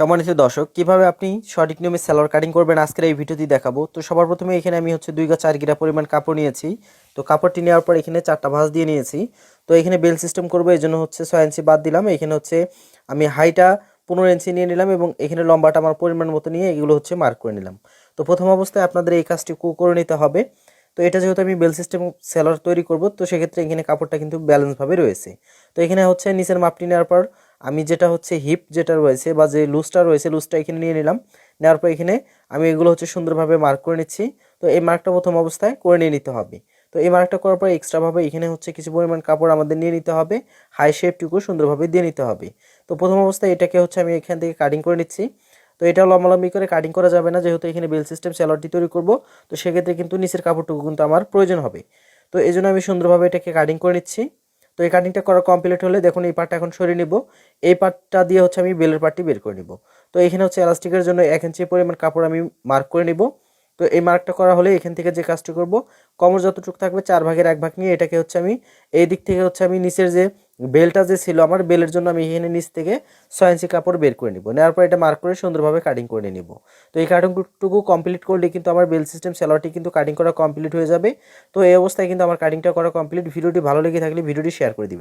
সম্মানিত দর্শক, কীভাবে আপনি সঠিক নিয়মে সালোয়ার কাটিং করবেন আজকের এই ভিডিওটি দেখাবো। তো সবার প্রথমে এখানে আমি হচ্ছে দুই গা চার গিরা পরিমাণ কাপড় নিয়েছি। তো কাপড়টি নেওয়ার পর এখানে চারটা ভাঁজ দিয়ে নিয়েছি। তো এখানে বেল সিস্টেম করব, এই জন্য হচ্ছে ছয় ইঞ্চি বাদ দিলাম। এখানে হচ্ছে আমি হাইটা পনেরো ইঞ্চি নিয়ে নিলাম এবং এখানে লম্বাটা আমার পরিমাণ মতো নিয়ে এগুলো হচ্ছে মার্ক করে নিলাম। তো প্রথম অবস্থায় আপনাদের এই কাজটি কো- করে নিতে হবে। তো এটা যেহেতু আমি বেল সিস্টেম সেলার তৈরি করব, তো সেক্ষেত্রে এখানে কাপড়টা কিন্তু ব্যালেন্সভাবে রয়েছে। তো এখানে হচ্ছে নিচের মাপটি নেওয়ার পর আমি যেটা হচ্ছে হিপ যেটা রয়েছে বা যে লুজটা রয়েছে লুজটা এখানে নিয়ে নিলাম। নেওয়ার পর এখানে আমি এগুলো হচ্ছে সুন্দরভাবে মার্ক করে নিচ্ছি। তো এই মার্কটা প্রথম অবস্থায় করে নিয়ে নিতে হবে। তো এই মার্কটা করার পর এক্সট্রাভাবে এখানে হচ্ছে কিছু পরিমাণ কাপড় আমাদের নিয়ে নিতে হবে। হাই শেপটুকু সুন্দরভাবে দিয়ে নিতে হবে। তো প্রথম অবস্থায় এটাকে হচ্ছে আমি এখান থেকে কাটিং করে নিচ্ছি। তো এটা লম্বালম্বি করে কাটিং করা যাবে না, যেহেতু এখানে বেল সিস্টেম স্যালোয়ারটি তৈরি করব। তো সেক্ষেত্রে কিন্তু নিচের কাপড়টুকু কিন্তু আমার প্রয়োজন হবে। তো এই জন্য আমি সুন্দরভাবে এটাকে কাটিং করে নিচ্ছি। তো এই কাটিংটা করা কমপ্লিট হলে দেখুন এই পার্টটা এখন সরিয়ে নিব। এই পার্টটা দিয়ে হচ্ছে আমি বেলের পার্টটি বের করে নিব। তো এখানে হচ্ছে এলাস্টিকের জন্য এক ইঞ্চি পরিমাণ কাপড় আমি মার্ক করে নিব। তো এই মার্কটা করা হলে এখান থেকে যে কাজটি করব, কমর যতটুকু থাকবে চার ভাগের এক ভাগ নিয়ে এটাকে হচ্ছে আমি, এই দিক থেকে হচ্ছে আমি নিচের যে বেলটা যে ছিল আমার, বেলের জন্য আমি এখানে নিচ থেকে ছয় ইঞ্চি কাপড় বের করে নিব। নেওয়ার পর এটা মার্ক করে সুন্দরভাবে কাটিং করে নিব। তো এই কাটিংটুকু কমপ্লিট করলে কিন্তু আমার বেল সিস্টেম স্যালোয়ারটি কিন্তু কাটিং করা কমপ্লিট হয়ে যাবে। তো এই অবস্থায় কিন্তু আমার কাটিংটা করা কমপ্লিট ভিডিওটি ভালো লেগে থাকলে ভিডিওটি শেয়ার করে দিবেন।